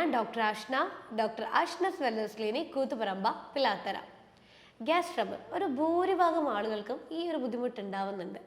ഞാൻ doctor Ashna doctor Ashna's wellness clinic Koothuparamba Pilathara. Gas trouble ഒരു ഭൂരിഭാഗം ആളുകൾക്കും ഈ ഒരു ബുദ്ധിമുട്ട് ഉണ്ടാവുന്നുണ്ട്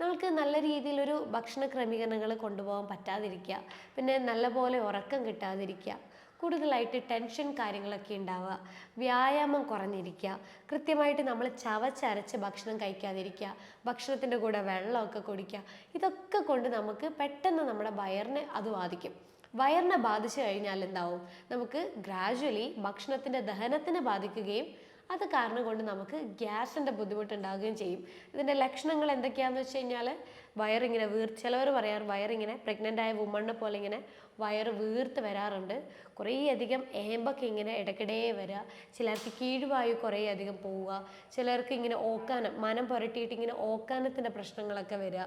നമുക്ക് നല്ല രീതിയിലൊരു ഭക്ഷണ ക്രമീകരണങ്ങൾ കൊണ്ടുപോകാൻ പറ്റാതിരിക്കുക പിന്നെ നല്ലപോലെ ഉറക്കം കിട്ടാതിരിക്കുക കൂടുതലായിട്ട് ടെൻഷൻ കാര്യങ്ങളൊക്കെ ഉണ്ടാവുക വ്യായാമം കുറഞ്ഞിരിക്കുക കൃത്യമായിട്ട് നമ്മൾ ചവച്ചരച്ച് ഭക്ഷണം കഴിക്കാതിരിക്കുക ഭക്ഷണത്തിന്റെ കൂടെ വെള്ളമൊക്കെ കുടിക്കുക ഇതൊക്കെ കൊണ്ട് നമുക്ക് പെട്ടെന്ന് നമ്മുടെ വയറിനെ അത് ബാധിക്കും. വയറിനെ ബാധിച്ചു കഴിഞ്ഞാൽ എന്താവും? നമുക്ക് ഗ്രാജുവലി ഭക്ഷണത്തിന്റെ ദഹനത്തിനെ ബാധിക്കുകയും അത് കാരണം കൊണ്ട് നമുക്ക് ഗ്യാസിന്റെ ബുദ്ധിമുട്ടുണ്ടാവുകയും ചെയ്യും. ഇതിന്റെ ലക്ഷണങ്ങൾ എന്തൊക്കെയാണെന്ന് വെച്ച് കഴിഞ്ഞാൽ വയറിങ്ങനെ വീർ ചിലവർ പറയാറ് വയറിങ്ങനെ പ്രഗ്നന്റ് ആയ വുമണിനെ പോലെ ഇങ്ങനെ വയറ് വീർത്ത് വരാറുണ്ട്. കുറേ അധികം ഏമ്പൊക്കെ ഇങ്ങനെ ഇടയ്ക്കിടെ വരിക ചിലർക്ക് കീഴ്വായു കുറേ അധികം പോവുക. ചിലർക്ക് ഇങ്ങനെ ഓക്കാനം മനം പുരട്ടിയിട്ട് ഇങ്ങനെ ഓക്കാനത്തിന്റെ പ്രശ്നങ്ങളൊക്കെ വരിക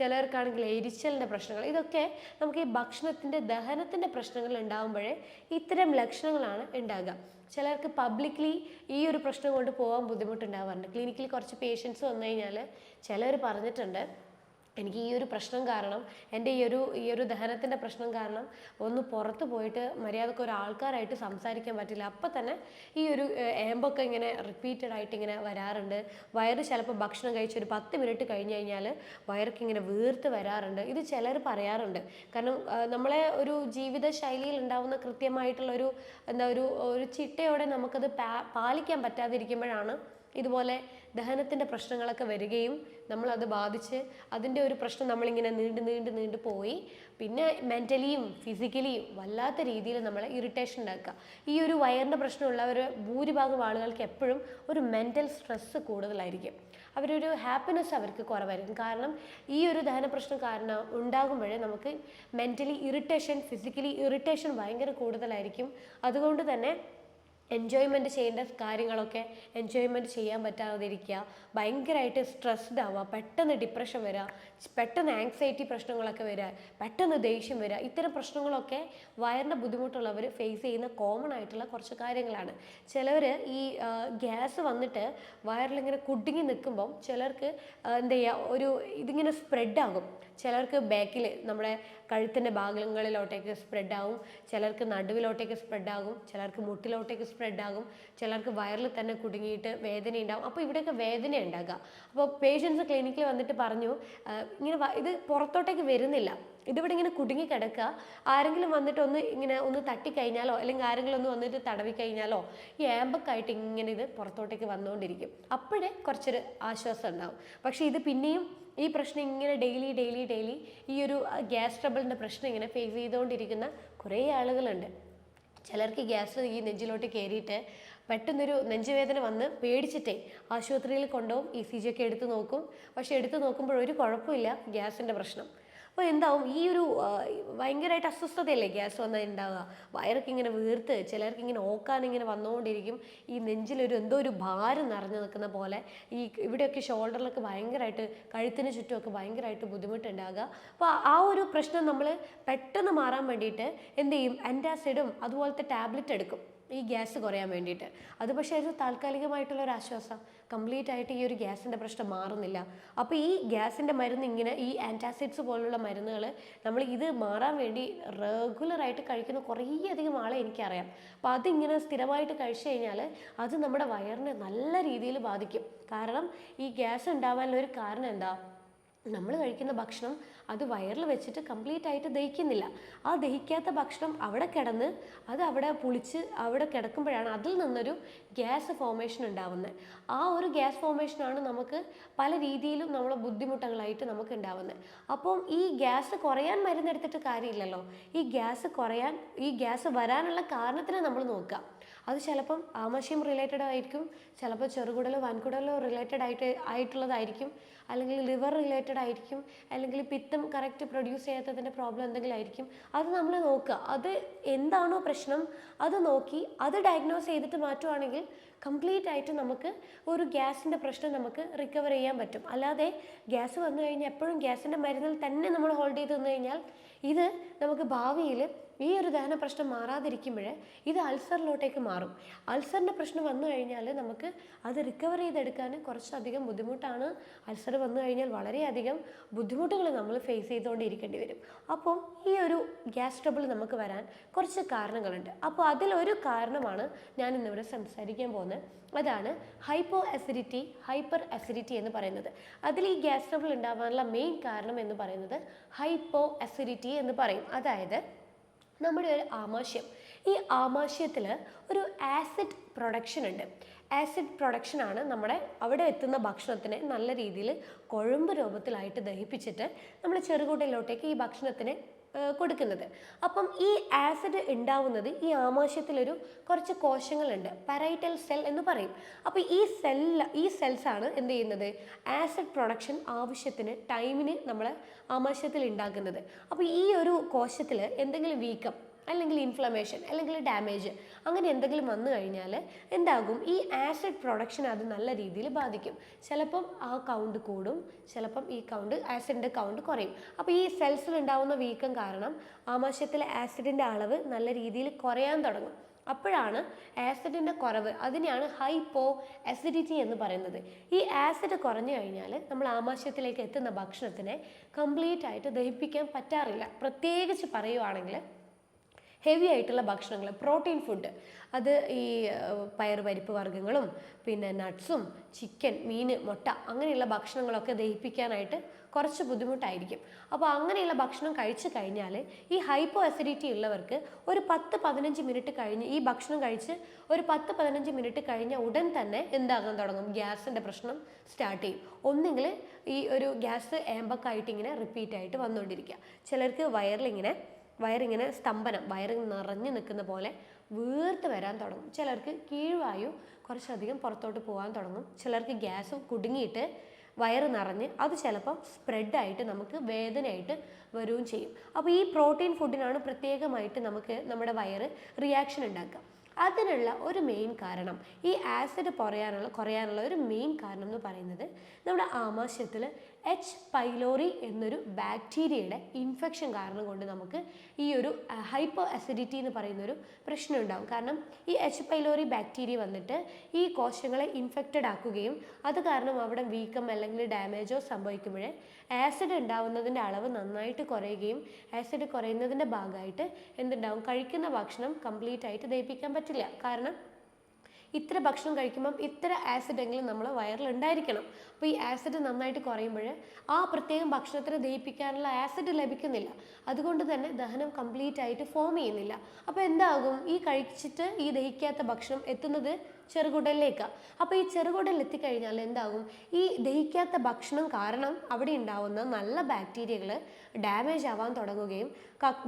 ചിലർക്കാണെങ്കിൽ എരിച്ചലിന്റെ പ്രശ്നങ്ങൾ ഇതൊക്കെ നമുക്ക് ഈ ഭക്ഷണത്തിന്റെ ദഹനത്തിന്റെ പ്രശ്നങ്ങൾ ഉണ്ടാകുമ്പോഴേ ഇത്തരം ലക്ഷണങ്ങളാണ് ഉണ്ടാകുക ചിലർക്ക് പബ്ലിക്ലി ഈ ഒരു പ്രശ്നം കൊണ്ട് പോകാൻ ബുദ്ധിമുട്ടുണ്ടാവാറുണ്ട്. ക്ലിനിക്കിൽ കുറച്ച് പേഷ്യൻസ് വന്നു കഴിഞ്ഞാൽ ചിലർ പറഞ്ഞിട്ടുണ്ട് എനിക്ക് ഈ ഒരു പ്രശ്നം കാരണം എന്റെ ഈ ഒരു ഈ ഒരു ദഹനത്തിന്റെ പ്രശ്നം കാരണം ഒന്ന് പുറത്ത് പോയിട്ട് മര്യാദയ്ക്ക് ഒരാൾക്കാരായിട്ട് സംസാരിക്കാൻ പറ്റില്ല. അപ്പം തന്നെ ഈ ഒരു ഏമ്പൊക്കെ ഇങ്ങനെ റിപ്പീറ്റഡ് ആയിട്ട് ഇങ്ങനെ വരാറുണ്ട്. വയറ് ചിലപ്പോൾ ഭക്ഷണം കഴിച്ച് ഒരു പത്ത് മിനിറ്റ് കഴിഞ്ഞ് കഴിഞ്ഞാൽ വയർക്ക് ഇങ്ങനെ വീർത്ത് വരാറുണ്ട്. ഇത് ചിലർ പറയാറുണ്ട്. കാരണം നമ്മളെ ഒരു ജീവിത ശൈലിയിൽ ഉണ്ടാവുന്ന കൃത്യമായിട്ടുള്ള ഒരു എന്താ ഒരു ഒരു ചിട്ടയോടെ നമുക്കത് പാലിക്കാൻ പറ്റാതിരിക്കുമ്പോഴാണ് ഇതുപോലെ ദഹനത്തിന്റെ പ്രശ്നങ്ങളൊക്കെ വരികയും നമ്മളത് ബാധിച്ച് അതിന്റെ ഒരു പ്രശ്നം നമ്മളിങ്ങനെ നീണ്ട് നീണ്ട് നീണ്ട് പോയി. പിന്നെ മെന്റലിയും ഫിസിക്കലിയും വല്ലാത്ത രീതിയിൽ നമ്മളെ ഇറിറ്റേഷൻ ഉണ്ടാക്കുക. ഈ ഒരു വയറിന്റെ പ്രശ്നമുള്ളവർ ഭൂരിഭാഗം ആളുകൾക്ക് എപ്പോഴും ഒരു മെന്റൽ സ്ട്രെസ്സ് കൂടുതലായിരിക്കും. അവരൊരു ഹാപ്പിനെസ് അവർക്ക് കുറവായിരിക്കും. കാരണം ഈ ഒരു ദഹന പ്രശ്നം കാരണം ഉണ്ടാകുമ്പോഴേ നമുക്ക് മെന്റലി ഇറിറ്റേഷൻ ഫിസിക്കലി ഇറിറ്റേഷൻ ഭയങ്കര കൂടുതലായിരിക്കും. അതുകൊണ്ട് തന്നെ എൻജോയ്മെന്റ് ചെയ്യേണ്ട കാര്യങ്ങളൊക്കെ എൻജോയ്മെന്റ് ചെയ്യാൻ പറ്റാതിരിക്കുക. ഭയങ്കരമായിട്ട് സ്ട്രെസ്ഡ് ആവുക. പെട്ടെന്ന് ഡിപ്രഷൻ വരിക പെട്ടെന്ന് ആങ്സൈറ്റി പ്രശ്നങ്ങളൊക്കെ വരിക പെട്ടെന്ന് ദേഷ്യം വരിക ഇത്തരം പ്രശ്നങ്ങളൊക്കെ വയറിന്റെ ബുദ്ധിമുട്ടുള്ളവർ ഫേസ് ചെയ്യുന്ന കോമൺ ആയിട്ടുള്ള കുറച്ച് കാര്യങ്ങളാണ്. ചിലവർ ഈ ഗ്യാസ് വന്നിട്ട് വയറിലിങ്ങനെ കുടുങ്ങി നിൽക്കുമ്പം ചിലർക്ക് എന്താ ചെയ്യുക ഒരു ഇതിങ്ങനെ സ്പ്രെഡ് ആകും. ചിലർക്ക് ബാക്കിൽ നമ്മുടെ കഴുത്തിന്റെ ഭാഗങ്ങളിലോട്ടേക്ക് സ്പ്രെഡ് ആകും ചിലർക്ക് നടുവിലോട്ടേക്ക് സ്പ്രെഡ് ആകും ചിലർക്ക് മുട്ടിലോട്ടേക്ക് സ്പ്രെഡ് ആകും ചിലർക്ക് വയറിൽ തന്നെ കുടുങ്ങിയിട്ട് വേദന ഉണ്ടാകും അപ്പോൾ ഇവിടെയൊക്കെ വേദന ഉണ്ടാകുക അപ്പോൾ പേഷ്യൻസ് ക്ലിനിക്കിൽ വന്നിട്ട് പറഞ്ഞു ഇങ്ങനെ ഇത് പുറത്തോട്ടേക്ക് വരുന്നില്ല. ഇതിവിടെ ഇങ്ങനെ കുടുങ്ങി കിടക്കുക. ആരെങ്കിലും വന്നിട്ട് ഒന്ന് ഇങ്ങനെ ഒന്ന് തട്ടിക്കഴിഞ്ഞാലോ അല്ലെങ്കിൽ ആരെങ്കിലും ഒന്ന് വന്നിട്ട് തടവി കഴിഞ്ഞാലോ ഈ ആമ്പക്കായിട്ട് ഇങ്ങനെ ഇത് പുറത്തോട്ടേക്ക് വന്നുകൊണ്ടിരിക്കും. അപ്പോഴേ കുറച്ചൊരു ആശ്വാസം ഉണ്ടാവും. പക്ഷേ ഇത് പിന്നെയും ഈ പ്രശ്നം ഇങ്ങനെ ഡെയിലി ഡെയിലി ഡെയിലി ഈ ഒരു ഗ്യാസ് ട്രബിളിന്റെ പ്രശ്നം ഇങ്ങനെ ഫേസ് ചെയ്തുകൊണ്ടിരിക്കുന്ന കുറേ ആളുകളുണ്ട്. ചിലർക്ക് ഗ്യാസ് ഈ നെഞ്ചിലോട്ട് കയറിയിട്ട് പെട്ടെന്നൊരു നെഞ്ചുവേദന വന്ന് പേടിച്ചിട്ടേ ആശുപത്രിയിൽ കൊണ്ടുപോകും ഇ സി ജി ഒക്കെ എടുത്ത് നോക്കും. പക്ഷെ എടുത്ത് നോക്കുമ്പോൾ ഒരു കുഴപ്പമില്ല ഗ്യാസിന്റെ പ്രശ്നം. അപ്പോൾ എന്താവും? ഈ ഒരു ഭയങ്കരമായിട്ട് അസ്വസ്ഥതയല്ലേ ഗ്യാസ് വന്നാൽ ഉണ്ടാവുക വയറൊക്കെ ഇങ്ങനെ വീർത്ത് ചിലർക്ക് ഇങ്ങനെ ഓക്കാൻ ഇങ്ങനെ വന്നുകൊണ്ടിരിക്കും. ഈ നെഞ്ചിലൊരു എന്തോ ഒരു ഭാരം നിറഞ്ഞു നിൽക്കുന്ന പോലെ ഈ ഇവിടെയൊക്കെ ഷോൾഡറിലൊക്കെ ഭയങ്കരമായിട്ട് കഴുത്തിന് ചുറ്റുമൊക്കെ ഭയങ്കരമായിട്ട് ബുദ്ധിമുട്ടുണ്ടാകുക അപ്പോൾ ആ ഒരു പ്രശ്നം നമ്മൾ പെട്ടെന്ന് മാറാൻ വേണ്ടിയിട്ട് എന്ത് ചെയ്യും? അതുപോലത്തെ ടാബ്ലറ്റ് എടുക്കും. ഈ ഗ്യാസ് കുറയാൻ വേണ്ടിയിട്ട്. അത് പക്ഷേ ഒരു താൽക്കാലികമായിട്ടുള്ള ഒരു ആശ്വാസം കംപ്ലീറ്റ് ആയിട്ട് ഈ ഒരു ഗ്യാസിന്റെ പ്രശ്നം മാറുന്നില്ല. അപ്പോൾ ഈ ഗ്യാസിന്റെ മരുന്ന് ഇങ്ങനെ ഈ ആന്റാസിഡ്സ് പോലുള്ള മരുന്നുകൾ നമ്മൾ ഇത് മാറാൻ വേണ്ടി റെഗുലറായിട്ട് കഴിക്കുന്ന കുറേ അധികം ആളെ എനിക്കറിയാം. അപ്പോൾ അതിങ്ങനെ സ്ഥിരമായിട്ട് കഴിച്ചു കഴിഞ്ഞാൽ അത് നമ്മുടെ വയറിനെ നല്ല രീതിയിൽ ബാധിക്കും. കാരണം ഈ ഗ്യാസ് ഉണ്ടാവാനുള്ള ഒരു കാരണം എന്താ? നമ്മൾ കഴിക്കുന്ന ഭക്ഷണം അത് വയറിൽ വെച്ചിട്ട് കംപ്ലീറ്റ് ആയിട്ട് ദഹിക്കുന്നില്ല. ആ ദഹിക്കാത്ത ഭക്ഷണം അവിടെ കിടന്ന് അത് അവിടെ പുളിച്ച് അവിടെ കിടക്കുമ്പോഴാണ് അതിൽ നിന്നൊരു ഗ്യാസ് ഫോമേഷൻ ഉണ്ടാവുന്നത് ആ ഒരു ഗ്യാസ് ഫോമേഷനാണ് നമുക്ക് പല രീതിയിലും നമ്മളെ ബുദ്ധിമുട്ടുകളായിട്ട് നമുക്ക് ഉണ്ടാവുന്നത് അപ്പം ഈ ഗ്യാസ് കുറയാൻ മരുന്നെടുത്തിട്ട് കാര്യമില്ലല്ലോ. ഈ ഗ്യാസ് കുറയാൻ ഈ ഗ്യാസ് വരാനുള്ള കാരണത്തിനെ നമ്മൾ നോക്കുക. അത് ചിലപ്പം ആമാശയം റിലേറ്റഡ് ആയിരിക്കും ചിലപ്പോൾ ചെറുകുടലോ വൻകുടലോ റിലേറ്റഡ് ആയിട്ട് ആയിട്ടുള്ളതായിരിക്കും അല്ലെങ്കിൽ ലിവർ റിലേറ്റഡ് ആയിരിക്കും അല്ലെങ്കിൽ പിത്തം കറക്റ്റ് പ്രൊഡ്യൂസ് ചെയ്യാത്തതിന്റെ പ്രോബ്ലം എന്തെങ്കിലും ആയിരിക്കും. അത് നമ്മൾ നോക്കുക. അത് എന്താണോ പ്രശ്നം അത് നോക്കി അത് ഡയഗ്നോസ് ചെയ്തിട്ട് മാറ്റുവാണെങ്കിൽ കംപ്ലീറ്റ് ആയിട്ട് നമുക്ക് ഒരു ഗ്യാസിന്റെ പ്രശ്നം നമുക്ക് റിക്കവർ ചെയ്യാൻ പറ്റും. അല്ലാതെ ഗ്യാസ് വന്നു കഴിഞ്ഞാൽ എപ്പോഴും ഗ്യാസിന്റെ മരുന്നിൽ തന്നെ നമ്മൾ ഹോൾഡ് ചെയ്ത് തന്നു കഴിഞ്ഞാൽ ഇത് നമുക്ക് ഭാവിയിൽ ഈ ഒരു ദഹന പ്രശ്നം മാറാതിരിക്കുമ്പോൾ ഇത് അൾസറിലോട്ടേക്ക് മാറും. അൾസറിന്റെ പ്രശ്നം വന്നു കഴിഞ്ഞാൽ നമുക്ക് അത് റിക്കവർ ചെയ്തെടുക്കാൻ കുറച്ചധികം ബുദ്ധിമുട്ടാണ്. അൾസർ വന്നു കഴിഞ്ഞാൽ വളരെയധികം ബുദ്ധിമുട്ടുകൾ നമ്മൾ ഫേസ് ചെയ്തുകൊണ്ടിരിക്കേണ്ടി വരും. അപ്പം ഈ ഒരു ഗ്യാസ് ട്രബിൾ നമുക്ക് വരാൻ കുറച്ച് കാരണങ്ങളുണ്ട്. അപ്പോൾ അതിലൊരു കാരണമാണ് ഞാൻ ഇന്നിവിടെ സംസാരിക്കാൻ പോകുന്നത്. അതാണ് ഹൈപ്പോ അസിഡിറ്റി ഹൈപ്പർ അസിഡിറ്റി എന്ന് പറയുന്നത്. അതിൽ ഈ ഗ്യാസ് ട്രബിൾ ഉണ്ടാവാനുള്ള മെയിൻ കാരണം എന്ന് പറയുന്നത് ഹൈപ്പോ അസിഡിറ്റി എന്ന് പറയും. അതായത് നമ്മുടെ ഒരു ആമാശയം. ഈ ആമാശയത്തിൽ ഒരു ആസിഡ് പ്രൊഡക്ഷൻ ഉണ്ട്. ആസിഡ് പ്രൊഡക്ഷനാണ് നമ്മുടെ അവിടെ എത്തുന്ന ഭക്ഷണത്തിനെ നല്ല രീതിയിൽ കുഴമ്പ് രൂപത്തിലായിട്ട് ദഹിപ്പിച്ചിട്ട് നമ്മൾ ചെറുകുടലിലോട്ടേക്ക് ഈ ഭക്ഷണത്തിനെ കൊടുക്കുന്നത്. അപ്പം ഈ ആസിഡ് ഉണ്ടാവുന്നത് ഈ ആമാശയത്തിലൊരു കുറച്ച് കോശങ്ങളുണ്ട്. പാരൈറ്റൽ സെൽ എന്ന് പറയും. അപ്പോൾ ഈ സെൽ ഈ സെൽസാണ് എന്ത് ചെയ്യുന്നത്? ആസിഡ് പ്രൊഡക്ഷൻ ആവശ്യത്തിന് ടൈമിന് നമ്മൾ ആമാശയത്തിൽ ഉണ്ടാക്കുന്നത്. അപ്പോൾ ഈ ഒരു കോശത്തിൽ എന്തെങ്കിലും വീക്കം അല്ലെങ്കിൽ ഇൻഫ്ലമേഷൻ അല്ലെങ്കിൽ ഡാമേജ് അങ്ങനെ എന്തെങ്കിലും വന്നു കഴിഞ്ഞാൽ എന്താകും? ഈ ആസിഡ് പ്രൊഡക്ഷൻ അത് നല്ല രീതിയിൽ ബാധിക്കും. ചിലപ്പം ആ കൗണ്ട് കൂടും ചിലപ്പം ഈ കൗണ്ട് ആസിഡിന്റെ കൗണ്ട് കുറയും. അപ്പോൾ ഈ സെൽസിൽ ഉണ്ടാവുന്ന വീക്കം കാരണം ആമാശയത്തിലെ ആസിഡിന്റെ അളവ് നല്ല രീതിയിൽ കുറയാൻ തുടങ്ങും. അപ്പോഴാണ് ആസിഡിന്റെ കുറവ്. അതിനെയാണ് ഹൈപ്പോ അസിഡിറ്റി എന്ന് പറയുന്നത്. ഈ ആസിഡ് കുറഞ്ഞു കഴിഞ്ഞാൽ നമ്മൾ ആമാശയത്തിലേക്ക് എത്തുന്ന ഭക്ഷണത്തിനെ കംപ്ലീറ്റ് ആയിട്ട് ദഹിപ്പിക്കാൻ പറ്റാറില്ല. പ്രത്യേകിച്ച് പറയുവാണെങ്കിൽ ഹെവി ആയിട്ടുള്ള ഭക്ഷണങ്ങൾ പ്രോട്ടീൻ ഫുഡ് അത് ഈ പയർ പരിപ്പ് വർഗങ്ങളും പിന്നെ നട്ട്സും ചിക്കൻ മീൻ മുട്ട അങ്ങനെയുള്ള ഭക്ഷണങ്ങളൊക്കെ ദഹിപ്പിക്കാനായിട്ട് കുറച്ച് ബുദ്ധിമുട്ടായിരിക്കും. അപ്പോൾ അങ്ങനെയുള്ള ഭക്ഷണം കഴിച്ചു കഴിഞ്ഞാൽ ഈ ഹൈപ്പോ അസിഡിറ്റി ഉള്ളവർക്ക് ഒരു പത്ത് പതിനഞ്ച് മിനിറ്റ് കഴിഞ്ഞ് ഈ ഭക്ഷണം കഴിച്ച് ഒരു പത്ത് പതിനഞ്ച് മിനിറ്റ് കഴിഞ്ഞ ഉടൻ തന്നെ എന്താകാൻ തുടങ്ങും? ഗ്യാസിന്റെ പ്രശ്നം സ്റ്റാർട്ട് ചെയ്യും. ഒന്നെങ്കിൽ ഈ ഒരു ഗ്യാസ് ഏമ്പക്കായിട്ട് ഇങ്ങനെ റിപ്പീറ്റ് ആയിട്ട് വന്നുകൊണ്ടിരിക്കുക. ചിലർക്ക് വയറിലിങ്ങനെ വയറിങ്ങനെ സ്തംഭനം വയറ് നിറഞ്ഞു നിൽക്കുന്ന പോലെ വീർത്ത് വരാൻ തുടങ്ങും. ചിലർക്ക് കീഴ്വായു കുറച്ചധികം പുറത്തോട്ട് പോകാൻ തുടങ്ങും. ചിലർക്ക് ഗ്യാസും കുടുങ്ങിയിട്ട് വയറ് നിറഞ്ഞ് അത് ചിലപ്പം സ്പ്രെഡായിട്ട് നമുക്ക് വേദനയായിട്ട് വരികയും ചെയ്യും. അപ്പോൾ ഈ പ്രോട്ടീൻ ഫുഡിനാണ് പ്രത്യേകമായിട്ട് നമുക്ക് നമ്മുടെ വയറ് റിയാക്ഷൻ ഉണ്ടാക്കുക. അതിനുള്ള ഒരു മെയിൻ കാരണം ഈ ആസിഡ് കുറയാനുള്ള കുറയാനുള്ള ഒരു മെയിൻ കാരണം എന്ന് പറയുന്നത് നമ്മുടെ ആമാശയത്തിൽ എച്ച് പൈലോറി എന്നൊരു ബാക്ടീരിയയുടെ ഇൻഫെക്ഷൻ കാരണം കൊണ്ട് നമുക്ക് ഈ ഒരു ഹൈപ്പോ അസിഡിറ്റി എന്ന് പറയുന്നൊരു പ്രശ്നം ഉണ്ടാകും കാരണം ഈ എച്ച് പൈലോറി ബാക്ടീരിയ വന്നിട്ട് ഈ കോശങ്ങളെ ഇൻഫെക്റ്റഡ് ആക്കുകയും അത് കാരണം അവിടെ വീക്കം അല്ലെങ്കിൽ ഡാമേജോ സംഭവിക്കുമ്പോഴേ ആസിഡ് ഉണ്ടാവുന്നതിന്റെ അളവ് നന്നായിട്ട് കുറയുകയും ആസിഡ് കുറയുന്നതിന്റെ ഭാഗമായിട്ട് എന്തുണ്ടാവും? കഴിക്കുന്ന ഭക്ഷണം കംപ്ലീറ്റ് ആയിട്ട് ദഹിപ്പിക്കാൻ പറ്റില്ല. കാരണം ഇത്ര ഭക്ഷണം കഴിക്കുമ്പം ഇത്ര ആസിഡ് എങ്കിലും നമ്മളെ വയറിൽ ഉണ്ടായിരിക്കണം. അപ്പോൾ ഈ ആസിഡ് നന്നായിട്ട് കുറയുമ്പോൾ ആ പ്രത്യേകം ഭക്ഷണത്തിന് ദഹിപ്പിക്കാനുള്ള ആസിഡ് ലഭിക്കുന്നില്ല. അതുകൊണ്ട് തന്നെ ദഹനം കംപ്ലീറ്റ് ആയിട്ട് ഫോം ചെയ്യുന്നില്ല. അപ്പോൾ എന്താകും? ഈ കഴിച്ചിട്ട് ഈ ദഹിക്കാത്ത ഭക്ഷണം എത്തുന്നത് ചെറുകുടലിലേക്കാണ് അപ്പോൾ ഈ ചെറുകുടലിൽ എത്തിക്കഴിഞ്ഞാൽ എന്താകും? ഈ ദഹിക്കാത്ത ഭക്ഷണം കാരണം അവിടെ ഉണ്ടാവുന്ന നല്ല ബാക്ടീരിയകൾ ഡാമേജ് ആവാൻ തുടങ്ങുകയും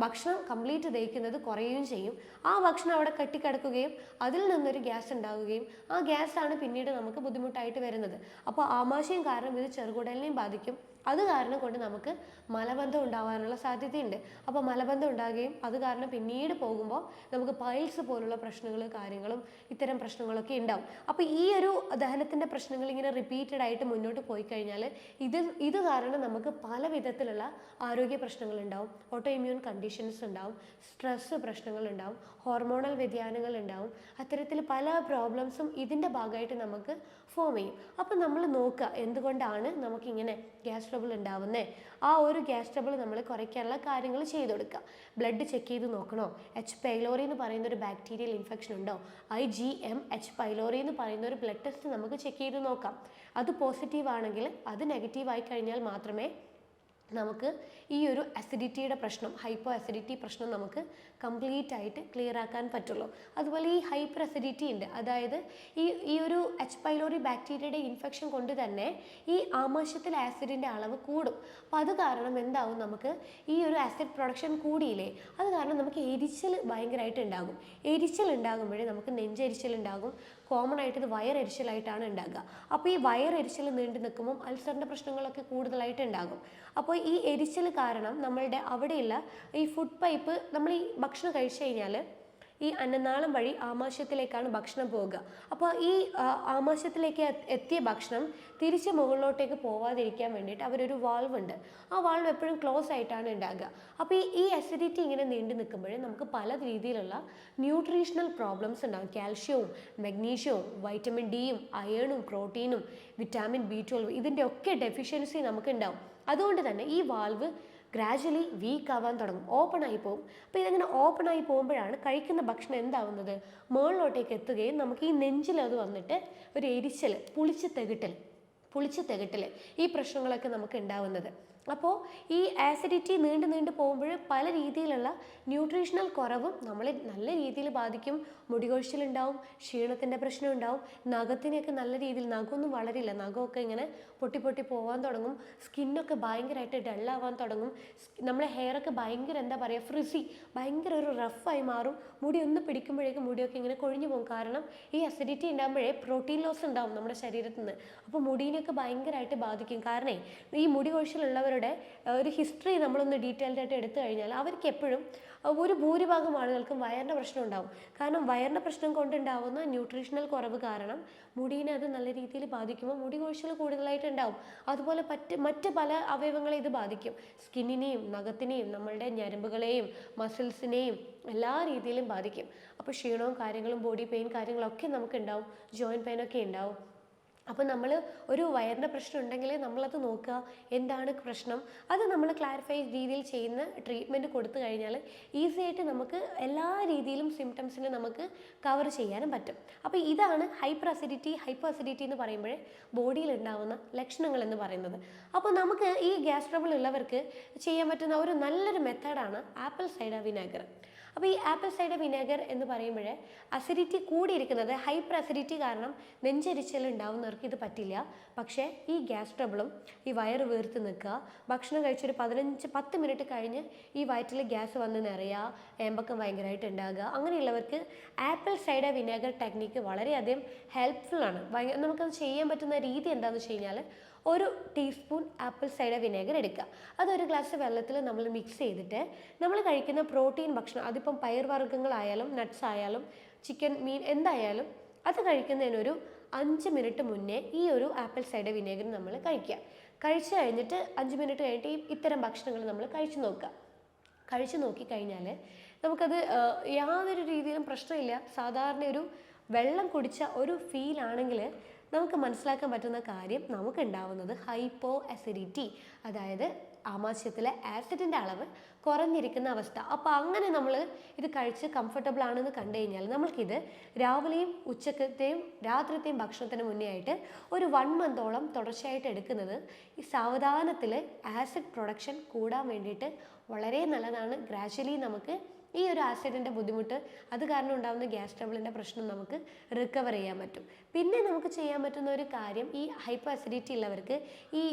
ഭക്ഷണം കംപ്ലീറ്റ് ദഹിക്കുന്നത് കുറയുകയും ചെയ്യും. ആ ഭക്ഷണം അവിടെ കെട്ടിക്കിടക്കുകയും അതിൽ നിന്നൊരു ഗ്യാസ് ഉണ്ടാവുകയും ആ ഗ്യാസാണ് പിന്നീട് നമുക്ക് ബുദ്ധിമുട്ടായിട്ട് വരുന്നത്. അപ്പോൾ ആമാശയം കാരണം ഇത് ചെറുകുടലിനെയും ബാധിക്കും. അത് കാരണം കൊണ്ട് നമുക്ക് മലബന്ധം ഉണ്ടാവാനുള്ള സാധ്യതയുണ്ട്. അപ്പോൾ മലബന്ധം ഉണ്ടാകുകയും അത് കാരണം പിന്നീട് പോകുമ്പോൾ നമുക്ക് പൈൽസ് പോലുള്ള പ്രശ്നങ്ങൾ കാര്യങ്ങളും ഇത്തരം പ്രശ്നങ്ങളൊക്കെ ഉണ്ടാവും. അപ്പോൾ ഈ ഒരു ദഹനത്തിന്റെ പ്രശ്നങ്ങൾ ഇങ്ങനെ റിപ്പീറ്റഡ് ആയിട്ട് മുന്നോട്ട് പോയി കഴിഞ്ഞാൽ ഇത് ഇത് കാരണം നമുക്ക് പല വിധത്തിലുള്ള ആരോഗ്യ പ്രശ്നങ്ങൾ ഉണ്ടാവും. ഓട്ടോ ഇമ്മ്യൂൺ കണ്ടീഷൻസ് ഉണ്ടാവും. സ്ട്രെസ് പ്രശ്നങ്ങൾ ഉണ്ടാവും. ഹോർമോണൽ വ്യതിയാനങ്ങൾ ഉണ്ടാവും. അത്തരത്തിൽ പല പ്രോബ്ലംസും ഇതിന്റെ ഭാഗമായിട്ട് നമുക്ക് ഫോം ചെയ്യും. അപ്പം നമ്മൾ നോക്കുക എന്തുകൊണ്ടാണ് നമുക്കിങ്ങനെ ഗ്യാസ് ട്രബിൾ ഉണ്ടാവുന്നത് ആ ഒരു ഗ്യാസ് ട്രബിൾ നമ്മൾ കുറയ്ക്കാനുള്ള കാര്യങ്ങൾ ചെയ്തു കൊടുക്കുക. ബ്ലഡ് ചെക്ക് ചെയ്ത് നോക്കണോ? എച്ച് പൈലോറി എന്ന് പറയുന്ന ഒരു ബാക്ടീരിയൽ ഇൻഫെക്ഷൻ ഉണ്ടോ? I G M H pylori എന്ന് പറയുന്ന ഒരു ബ്ലഡ് ടെസ്റ്റ് നമുക്ക് ചെക്ക് ചെയ്ത് നോക്കാം. അത് പോസിറ്റീവ് ആണെങ്കിൽ അത് നെഗറ്റീവ് ആയി കഴിഞ്ഞാൽ മാത്രമേ നമുക്ക് ഈ ഒരു അസിഡിറ്റിയുടെ പ്രശ്നം ഹൈപ്പോ അസിഡിറ്റി പ്രശ്നം നമുക്ക് കംപ്ലീറ്റ് ആയിട്ട് ക്ലിയർ ആക്കാൻ പറ്റുള്ളൂ. അതുപോലെ ഈ ഹൈപ്പർ അസിഡിറ്റി ഉണ്ട്. അതായത് ഈ ഈ ഒരു എച്ച് പൈലോറി ബാക്ടീരിയയുടെ ഇൻഫെക്ഷൻ കൊണ്ട് തന്നെ ഈ ആമാശയത്തിൽ ആസിഡിന്റെ അളവ് കൂടും. അപ്പോൾ അത് കാരണം എന്താവും നമുക്ക് ഈ ഒരു ആസിഡ് പ്രൊഡക്ഷൻ കൂടിയില്ലേ അത് കാരണം നമുക്ക് എരിച്ചിൽ ഭയങ്കരമായിട്ട് ഉണ്ടാകും. എരിച്ചിൽ ഉണ്ടാകുമ്പോഴേ നമുക്ക് നെഞ്ചെരിച്ചിൽ ഉണ്ടാകും. കോമൺ ആയിട്ട് ഇത് വയറെരിച്ചിലായിട്ടാണ് ഉണ്ടാകുക. അപ്പോൾ ഈ വയറെരിച്ചിൽ നീണ്ടു നിൽക്കുമ്പോൾ അൾസറിന്റെ പ്രശ്നങ്ങളൊക്കെ കൂടുതലായിട്ട് ഉണ്ടാകും. അപ്പോൾ ഈ എരിച്ചിൽ കാരണം നമ്മളുടെ അവിടെയുള്ള ഈ ഫുഡ് പൈപ്പ് നമ്മൾ ഈ ഭക്ഷണം കഴിച്ചു കഴിഞ്ഞാൽ ഈ അന്നനാളം വഴി ആമാശയത്തിലേക്കാണ് ഭക്ഷണം പോവുക. അപ്പോൾ ഈ ആമാശയത്തിലേക്ക് എത്തിയ ഭക്ഷണം തിരിച്ച് മുകളിലോട്ടേക്ക് പോവാതിരിക്കാൻ വേണ്ടിയിട്ട് അവരൊരു വാൾവ് ഉണ്ട് ആ വാൾവ് എപ്പോഴും ക്ലോസ് ആയിട്ടാണ് ഉണ്ടാകുക. അപ്പോൾ ഈ ഈ അസിഡിറ്റി ഇങ്ങനെ നീണ്ടു നിൽക്കുമ്പോഴേ നമുക്ക് പല രീതിയിലുള്ള ന്യൂട്രീഷണൽ പ്രോബ്ലംസ് ഉണ്ടാകും കാൽഷ്യവും മഗ്നീഷ്യവും വൈറ്റമിൻ ഡിയും അയേണും പ്രോട്ടീനും വിറ്റാമിൻ ബി ട്വൽവ് ഇതിന്റെ ഒക്കെ ഡെഫിഷ്യൻസി നമുക്ക് ഉണ്ടാവും അതുകൊണ്ട് തന്നെ ഈ വാൾവ് ഗ്രാജ്വലി വീക്ക് ആവാൻ തുടങ്ങും. ഓപ്പൺ ആയി പോകും അപ്പോൾ ഇതിങ്ങനെ ഓപ്പൺ ആയി പോകുമ്പോഴാണ് കഴിക്കുന്ന ഭക്ഷണം എന്താവുന്നത്? മുകളിലോട്ടേക്ക് എത്തുകയും നമുക്ക് ഈ നെഞ്ചിൽ അത് വന്നിട്ട് ഒരു എരിച്ചൽ പുളിച്ച് തെകിട്ടൽ പുളിച്ച് തെകിട്ടൽ ഈ പ്രശ്നങ്ങളൊക്കെ നമുക്ക് ഉണ്ടാവുന്നത്. അപ്പോൾ ഈ ആസിഡിറ്റി നീണ്ടു നീണ്ടു പോകുമ്പോൾ പല രീതിയിലുള്ള ന്യൂട്രീഷണൽ കുറവും നമ്മളെ നല്ല രീതിയിൽ ബാധിക്കും. മുടികൊഴിച്ചിലുണ്ടാവും ക്ഷീണത്തിന്റെ പ്രശ്നം ഉണ്ടാവും നഖത്തിനെയൊക്കെ നല്ല രീതിയിൽ നഖമൊന്നും വളരില്ല. നഖമൊക്കെ ഇങ്ങനെ പൊട്ടി പൊട്ടി പോകാൻ തുടങ്ങും. സ്കിന്നൊക്കെ ഭയങ്കരമായിട്ട് ഡള്ളാവാൻ തുടങ്ങും. നമ്മളെ ഹെയറൊക്കെ ഭയങ്കര എന്താ പറയുക ഫ്രിസി ഭയങ്കര ഒരു റഫായി മാറും. മുടി ഒന്ന് പിടിക്കുമ്പോഴേക്കും മുടിയൊക്കെ ഇങ്ങനെ കൊഴിഞ്ഞു പോകും. കാരണം ഈ അസിഡിറ്റി ഉണ്ടാകുമ്പോഴേ പ്രോട്ടീൻ ലോസ് ഉണ്ടാവും നമ്മുടെ ശരീരത്തിൽ നിന്ന്. അപ്പോൾ മുടീനെയൊക്കെ ഭയങ്കരമായിട്ട് ബാധിക്കും. കാരണം ഈ മുടി കൊഴിച്ചിലുള്ളവരുടെ ആ, ഒരു ഹിസ്റ്ററി നമ്മളൊന്ന് ഡീറ്റെയിൽഡ് ആയിട്ട് എടുത്തു കഴിഞ്ഞാൽ അവർക്ക് എപ്പോഴും ഒരു ഭൂരിഭാഗം ആളുകൾക്കും വയറിന്റെ പ്രശ്നം ഉണ്ടാവും. കാരണം വയറിന്റെ പ്രശ്നം കൊണ്ടുണ്ടാവുന്ന ന്യൂട്രീഷണൽ കുറവ് കാരണം മുടീനെ അത് നല്ല രീതിയിൽ ബാധിക്കുമ്പോൾ മുടി കൊഴിച്ചിൽ കൂടുതലായിട്ട് ഉണ്ടാവും. അതുപോലെ പറ്റ് മറ്റ് പല അവയവങ്ങളെ ഇത് ബാധിക്കും. സ്കിന്നിനെയും നഖത്തിനെയും നമ്മളുടെ ഞരമ്പുകളെയും മസിൽസിനെയും എല്ലാ രീതിയിലും ബാധിക്കും. അപ്പോൾ ക്ഷീണവും കാര്യങ്ങളും ബോഡി പെയിൻ കാര്യങ്ങളൊക്കെ നമുക്ക് ഉണ്ടാവും ജോയിന്റ് പെയിനൊക്കെ ഉണ്ടാവും. അപ്പോൾ നമ്മൾ ഒരു വയറിന്റെ പ്രശ്നം ഉണ്ടെങ്കിൽ നമ്മളത് നോക്കുക എന്താണ് പ്രശ്നം? അത് നമ്മൾ ക്ലാരിഫൈ രീതിയിൽ ചെയ്യുന്ന ട്രീറ്റ്മെന്റ് കൊടുത്തു കഴിഞ്ഞാൽ ഈസി ആയിട്ട് നമുക്ക് എല്ലാ രീതിയിലും സിംറ്റംസിനെ നമുക്ക് കവർ ചെയ്യാനും പറ്റും. അപ്പോൾ ഇതാണ് ഹൈപ്പർ അസിഡിറ്റി ഹൈപ്പർ അസിഡിറ്റി എന്ന് പറയുമ്പോൾ ബോഡിയിൽ ഉണ്ടാകുന്ന ലക്ഷണങ്ങൾ എന്ന് പറയുന്നത്. അപ്പോൾ നമുക്ക് ഈ ഗ്യാസ് ട്രബിൾ ഉള്ളവർക്ക് ചെയ്യാൻ പറ്റുന്ന ഒരു നല്ലൊരു മെത്തേഡാണ് ആപ്പിൾ സൈഡ വിനാഗർ. അപ്പോൾ ഈ ആപ്പിൾ സൈഡർ വിനേഗർ എന്ന് പറയുമ്പോൾ അസിഡിറ്റി കൂടിയിരിക്കുന്നത് ഹൈപ്പർ അസിഡിറ്റി കാരണം നെഞ്ചരിച്ചൽ ഉണ്ടാവുന്നവർക്ക് ഇത് പറ്റില്ല. പക്ഷേ ഈ ഗ്യാസ് ട്രബിളും ഈ വയറ് വീർത്ത് നിൽക്കുക ഭക്ഷണം കഴിച്ചൊരു പതിനഞ്ച് പത്ത് മിനിറ്റ് കഴിഞ്ഞ് ഈ വയറ്റിൽ ഗ്യാസ് വന്ന് നിറയുക ഏമ്പക്കം ഭയങ്കരമായിട്ട് ഉണ്ടാകുക അങ്ങനെയുള്ളവർക്ക് ആപ്പിൾ സൈഡർ വിനേഗർ ടെക്നിക്ക് വളരെയധികം ഹെൽപ്ഫുൾ ആണ്. നമുക്കത് ചെയ്യാൻ പറ്റുന്ന രീതി എന്താണെന്ന് വെച്ച് കഴിഞ്ഞാൽ ഒരു ടീസ്പൂൺ ആപ്പിൾ സൈഡർ വിനേഗർ എടുക്കുക. അതൊരു ഗ്ലാസ് വെള്ളത്തിൽ നമ്മൾ മിക്സ് ചെയ്തിട്ട് നമ്മൾ കഴിക്കുന്ന പ്രോട്ടീൻ ഭക്ഷണം അതിപ്പം പയർവർഗങ്ങളായാലും നട്ട്സ് ആയാലും ചിക്കൻ മീൻ എന്തായാലും അത് കഴിക്കുന്നതിനൊരു അഞ്ച് മിനിറ്റ് മുന്നേ ഈ ഒരു ആപ്പിൾ സൈഡർ വിനേഗർ നമ്മൾ കഴിക്കുക. കഴിച്ചു കഴിഞ്ഞിട്ട് അഞ്ച് മിനിറ്റ് കഴിഞ്ഞിട്ട് ഈ ഇത്തരം ഭക്ഷണങ്ങൾ നമ്മൾ കഴിച്ചു നോക്കുക. കഴിച്ചു നോക്കിക്കഴിഞ്ഞാൽ നമുക്കത് യാതൊരു രീതിയിലും പ്രശ്നമില്ല. സാധാരണ ഒരു വെള്ളം കുടിച്ച ഒരു ഫീൽ ആണെങ്കിൽ നമുക്ക് മനസ്സിലാക്കാൻ പറ്റുന്ന കാര്യം നമുക്ക് ഉണ്ടാവുന്നത് ഹൈപ്പോ അസിഡിറ്റി അതായത് ആമാശയത്തിലെ ആസിഡിന്റെ അളവ് കുറഞ്ഞിരിക്കുന്ന അവസ്ഥ. അപ്പോൾ അങ്ങനെ നമ്മൾ ഇത് കഴിച്ച് കംഫർട്ടബിൾ ആണെന്ന് കണ്ടു കഴിഞ്ഞാൽ നമ്മൾക്കിത് രാവിലെയും ഉച്ചക്കത്തെയും രാത്രിത്തെയും ഭക്ഷണത്തിന് മുന്നേ ആയിട്ട് ഒരു വൺ മന്തോളം തുടർച്ചയായിട്ട് എടുക്കുന്നത് ഈ സാവധാനത്തിൽ ആസിഡ് പ്രൊഡക്ഷൻ കൂടാൻ വേണ്ടിയിട്ട് വളരെ നല്ലതാണ്. ഗ്രാജ്വലി നമുക്ക് ഈ ഒരു ആസിഡിന്റെ ബുദ്ധിമുട്ട് അത് കാരണം ഉണ്ടാകുന്ന ഗ്യാസ് ട്രബിളിന്റെ പ്രശ്നം നമുക്ക് റിക്കവർ ചെയ്യാൻ പറ്റും. പിന്നെ നമുക്ക് ചെയ്യാൻ പറ്റുന്ന ഒരു കാര്യം ഈ ഹൈപ്പർ അസിഡിറ്റി ഉള്ളവർക്ക് ഈ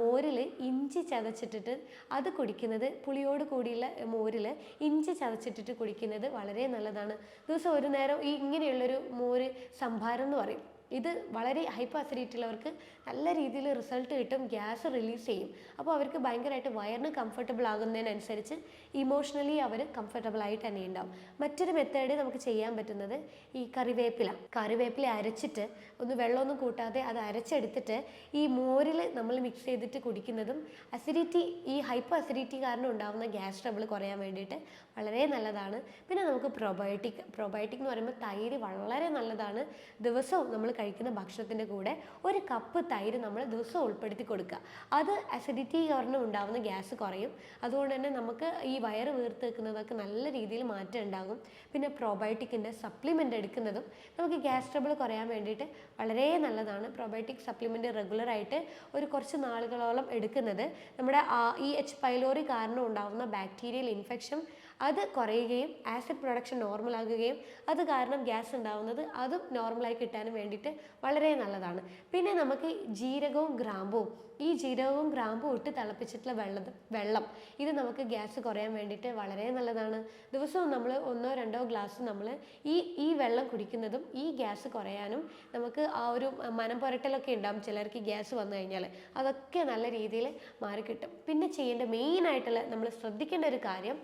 മോരിൽ ഇഞ്ചി ചതച്ചിട്ടിട്ട് അത് കുടിക്കുന്നത് പുളിയോട് കൂടിയുള്ള മോരിൽ ഇഞ്ചി ചതച്ചിട്ടിട്ട് കുടിക്കുന്നത് വളരെ നല്ലതാണ്. ദിവസം ഒരു നേരം ഈ ഇങ്ങനെയുള്ളൊരു മോര് സംഭാരം എന്ന് പറയും. ഇത് വളരെ ഹൈപ്പർ അസിഡിറ്റി ഉള്ളവർക്ക് നല്ല രീതിയിൽ റിസൾട്ട് കിട്ടും ഗ്യാസ് റിലീസ് ചെയ്യും. അപ്പോൾ അവർക്ക് ഭയങ്കരമായിട്ട് വയറിന് കംഫർട്ടബിൾ ആകുന്നതിനനുസരിച്ച് ഇമോഷണലി അവർ കംഫർട്ടബിൾ ആയിട്ട് തന്നെ ഉണ്ടാവും. മറ്റൊരു മെത്തേഡ് നമുക്ക് ചെയ്യാൻ പറ്റുന്നത് ഈ കറിവേപ്പില. കറിവേപ്പില അരച്ചിട്ട് ഒന്ന് വെള്ളമൊന്നും കൂട്ടാതെ അത് അരച്ചെടുത്തിട്ട് ഈ മോരിൽ നമ്മൾ മിക്സ് ചെയ്തിട്ട് കുടിക്കുന്നതും അസിഡിറ്റി ഈ ഹൈപ്പർ അസിഡിറ്റി കാരണം ഉണ്ടാകുന്ന ഗ്യാസ് ട്രബിൾ കുറയാൻ വേണ്ടിയിട്ട് വളരെ നല്ലതാണ്. പിന്നെ നമുക്ക് പ്രൊബയോട്ടിക് പ്രൊബയോട്ടിക് എന്ന് പറയുമ്പോൾ തൈര് വളരെ നല്ലതാണ്. ദിവസവും നമ്മൾ കഴിക്കുന്ന ഭക്ഷണത്തിന്റെ കൂടെ ഒരു കപ്പ് തൈര് നമ്മൾ ദിവസം ഉൾപ്പെടുത്തി കൊടുക്കുക. അത് അസിഡിറ്റി കാരണം ഉണ്ടാകുന്ന ഗ്യാസ് കുറയും. അതുകൊണ്ട് തന്നെ നമുക്ക് ഈ വയറ് വീർത്ത് വെക്കുന്നതൊക്കെ നല്ല രീതിയിൽ മാറ്റം ഉണ്ടാകും. പിന്നെ പ്രോബയോട്ടിക്കിന്റെ സപ്ലിമെന്റ് എടുക്കുന്നതും നമുക്ക് ഗ്യാസ് ട്രബിൾ കുറയാൻ വേണ്ടിയിട്ട് വളരെ നല്ലതാണ്. പ്രോബയോട്ടിക് സപ്ലിമെന്റ് റെഗുലറായിട്ട് ഒരു കുറച്ച് നാളുകളോളം എടുക്കുന്നത് നമ്മുടെ ഈ എച്ച് പൈലോറി കാരണം ഉണ്ടാകുന്ന ബാക്ടീരിയൽ ഇൻഫെക്ഷൻ അത് കുറയുകയും ആസിഡ് പ്രൊഡക്ഷൻ നോർമൽ ആകുകയും അത് കാരണം ഗ്യാസ് ഉണ്ടാവുന്നത് അതും നോർമലായി കിട്ടാനും വേണ്ടിയിട്ട് വളരെ നല്ലതാണ്. പിന്നെ നമുക്ക് ജീരകവും ഗ്രാമ്പുവും. ഈ ജീരകവും ഗ്രാമ്പും ഇട്ട് തിളപ്പിച്ചിട്ടുള്ള വെള്ളം വെള്ളം ഇത് നമുക്ക് ഗ്യാസ് കുറയാൻ വേണ്ടിയിട്ട് വളരെ നല്ലതാണ്. ദിവസവും നമ്മൾ ഒന്നോ രണ്ടോ ഗ്ലാസ് നമ്മൾ ഈ ഈ വെള്ളം കുടിക്കുന്നതും ഈ ഗ്യാസ് കുറയാനും നമുക്ക് ആ ഒരു മനം പുരട്ടലൊക്കെ ഉണ്ടാകും ചിലർക്ക് ഗ്യാസ് വന്നു കഴിഞ്ഞാൽ അതൊക്കെ നല്ല രീതിയിൽ മാറിക്കിട്ടും. പിന്നെ ചെയ്യേണ്ട മെയിനായിട്ടുള്ള നമ്മൾ ശ്രദ്ധിക്കേണ്ട ഒരു കാര്യം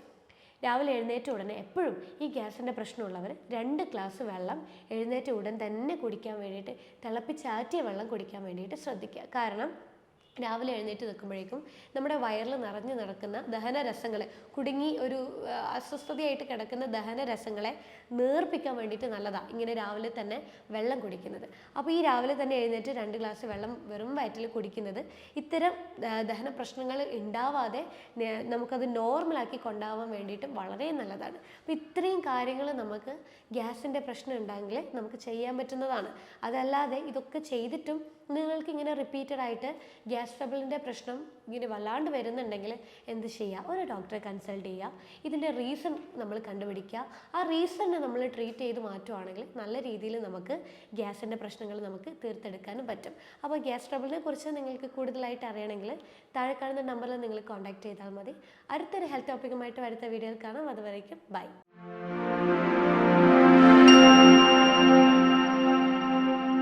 രാവിലെ എഴുന്നേറ്റ ഉടനെ എപ്പോഴും ഈ ഗ്യാസിന്റെ പ്രശ്നമുള്ളവർ രണ്ട് ഗ്ലാസ് വെള്ളം എഴുന്നേറ്റ ഉടൻ തന്നെ കുടിക്കാൻ വേണ്ടിയിട്ട് തിളപ്പിച്ചാറ്റിയ വെള്ളം കുടിക്കാൻ വേണ്ടിയിട്ട് ശ്രദ്ധിക്കുക. കാരണം രാവിലെ എഴുന്നേറ്റ് നിൽക്കുമ്പോഴേക്കും നമ്മുടെ വയറിൽ നിറഞ്ഞു നടക്കുന്ന ദഹനരസങ്ങൾ കുടുങ്ങി ഒരു അസ്വസ്ഥതയായിട്ട് കിടക്കുന്ന ദഹനരസങ്ങളെ നേർപ്പിക്കാൻ വേണ്ടിയിട്ട് നല്ലതാണ് ഇങ്ങനെ രാവിലെ തന്നെ വെള്ളം കുടിക്കുന്നത്. അപ്പോൾ ഈ രാവിലെ തന്നെ എഴുന്നേറ്റ് രണ്ട് ഗ്ലാസ് വെള്ളം വെറും വയറ്റിൽ കുടിക്കുന്നത് ഇത്തരം ദഹന പ്രശ്നങ്ങൾ ഉണ്ടാവാതെ നമുക്കത് നോർമലാക്കി കൊണ്ടാവാൻ വേണ്ടിയിട്ട് വളരെ നല്ലതാണ്. അപ്പോൾ ഇത്രയും കാര്യങ്ങൾ നമുക്ക് ഗ്യാസിന്റെ പ്രശ്നം ഉണ്ടെങ്കിൽ നമുക്ക് ചെയ്യാൻ പറ്റുന്നതാണ്. അതല്ലാതെ ഇതൊക്കെ ചെയ്തിട്ടും നിങ്ങൾക്ക് ഇങ്ങനെ റിപ്പീറ്റഡ് ആയിട്ട് ഗ്യാസ് ട്രബിളിന്റെ പ്രശ്നം ഇങ്ങനെ വല്ലാണ്ട് വരുന്നുണ്ടെങ്കിൽ എന്ത് ചെയ്യുക? ഒരു ഡോക്ടറെ കൺസൾട്ട് ചെയ്യുക. ഇതിന്റെ റീസൺ നമ്മൾ കണ്ടുപിടിക്കുക. ആ റീസണിനെ നമ്മൾ ട്രീറ്റ് ചെയ്ത് മാറ്റുവാണെങ്കിൽ നല്ല രീതിയിൽ നമുക്ക് ഗ്യാസിന്റെ പ്രശ്നങ്ങൾ നമുക്ക് തീർത്തെടുക്കാനും പറ്റും. അപ്പോൾ ഗ്യാസ് ട്രബിളിനെ കുറിച്ച് നിങ്ങൾക്ക് കൂടുതലായിട്ട് അറിയണമെങ്കിൽ താഴെ കാണുന്ന നമ്പറിൽ നിങ്ങൾ കോൺടാക്ട് ചെയ്താൽ മതി. അടുത്തൊരു ഹെൽത്ത് ടോപ്പിക്കുമായിട്ട് അടുത്ത വീഡിയോയിൽ കാണാം. അതുവരേക്കും ബൈ